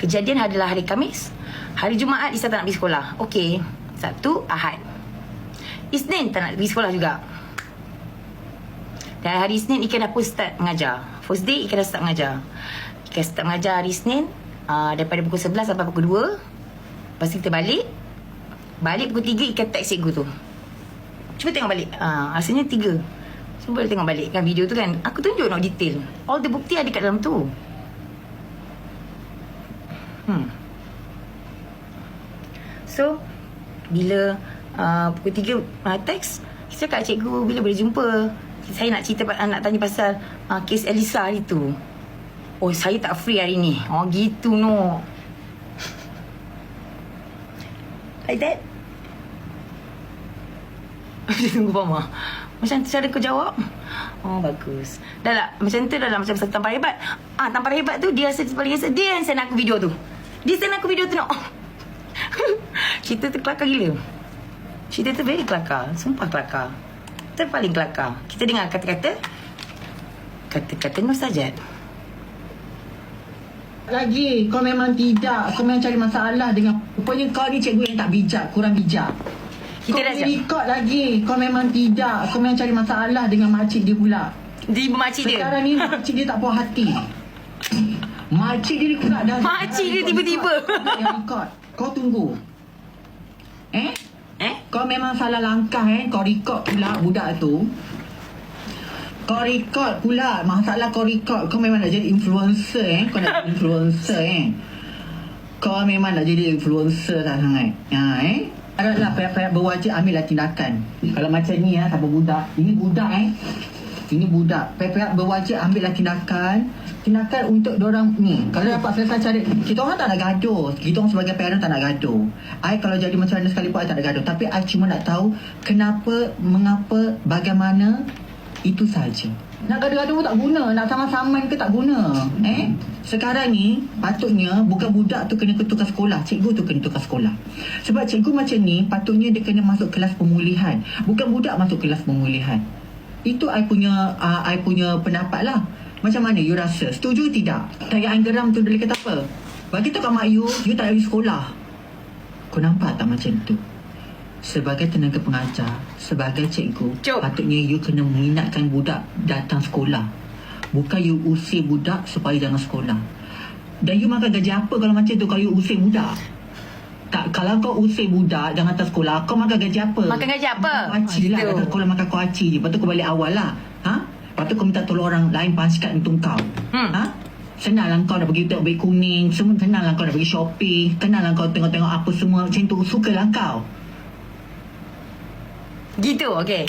Kejadian adalah hari Kamis. Hari Jumaat Isa tak nak pergi sekolah. Okey. Sabtu, Ahad. Isnin tak nak pergi sekolah juga. Dan hari Isnin Ika dah pun start mengajar. First day Ika dah start mengajar. Ika start mengajar hari Isnin. Uh, daripada pukul 11 sampai pukul 2. Lepas kita balik. Balik pukul 3 Ika text cikgu tu. Cuba tengok balik. Uh, rasanya 3. Cuba tengok balik kan video tu kan. Aku tunjuk nak detail. All the bukti ada kat dalam tu. Hmm. So, bila uh, pukul 3 uh, teks, saya cakap cikgu bila boleh jumpa. Saya nak cerita, uh, nak tanya pasal uh, kes Elisa hari tu. Oh, saya tak free hari ni. Oh, gitu no. like that? Dia tunggu Mama. Macam cara kau jawab? Oh, bagus. Dah lah. Macam tu dah lah. Macam tampar hebat. Ah, tampar hebat tu dia rasa paling rasa. Dia yang send aku video tu. Dia send aku video tu nak. Cerita tu kelakar gila. Cerita tu very kelakar. Sumpah kelakar. Tu paling kelakar. Kita dengar kata-kata. Kata-kata Nur Sajat. Lagi kau memang tidak Kau memang cari masalah dengan Rupanya kau ni cikgu yang tak bijak Kurang bijak Kita Kau boleh record lagi Kau memang tidak Kau memang cari masalah Dengan makcik dia pula Di makcik dia. Sekarang ni makcik dia tak puas hati Makcik dia pula dah Makcik dia tiba-tiba. Kau yang record Kau tunggu. Eh? Eh? Kau memang salah langkah eh? Kau record pula budak tu. Kau record pula. Masalah kau record Kau memang nak jadi influencer eh? Kau nak jadi influencer eh? Kau memang nak jadi influencer tak sangat. Ha, eh? Haraplah pihak-pihak berwajib ambillah tindakan. Kalau macam ni ya Siapa budak. Ini budak eh ini budak. Pihak-pihak berwajib ambillah tindakan Tindakan untuk orang ni. Kalau dapat selesai cari Kita orang tak nak gaduh. Kita orang sebagai parent tak nak gaduh. I kalau jadi macam mana sekalipun I tak nak gaduh. Tapi I cuma nak tahu Kenapa Mengapa Bagaimana Itu saja. Nak gaduh-gaduh pun tak guna. Nak sama-sama ke tak guna. Eh? Sekarang ni Patutnya Bukan budak tu kena tukar sekolah. Cikgu tu kena tukar sekolah. Sebab cikgu macam ni Patutnya dia kena masuk kelas pemulihan. Bukan budak masuk kelas pemulihan itu I punya uh, I punya pendapat lah. Macam mana you rasa? Setuju tidak? Tayaan geram tu dia kata apa? Bagi tahu kat mak you You tak pergi sekolah. Kau nampak tak macam tu? Sebagai tenaga pengajar Sebagai cikgu Cuk. Patutnya you kena minatkan budak Datang sekolah. Bukan you usir budak Supaya jangan sekolah. Dan you makan gaji apa Kalau macam tu Kalau you usir budak tak, kalau kau usir budak Jangan datang sekolah Kau makan gaji apa Makan gaji apa? Kuaci lah. Datang sekolah makan kuaci je Lepas tu kau balik awal lah Ha? Lepas tu kau minta tolong orang lain Pansikat untuk kau Hmm. Ha? Senang lah kau dah pergi tengok beg kuning Semua senang lah kau dah pergi shopping Senang lah kau tengok-tengok apa semua Macam tu Suka lah kau Gitu, okey.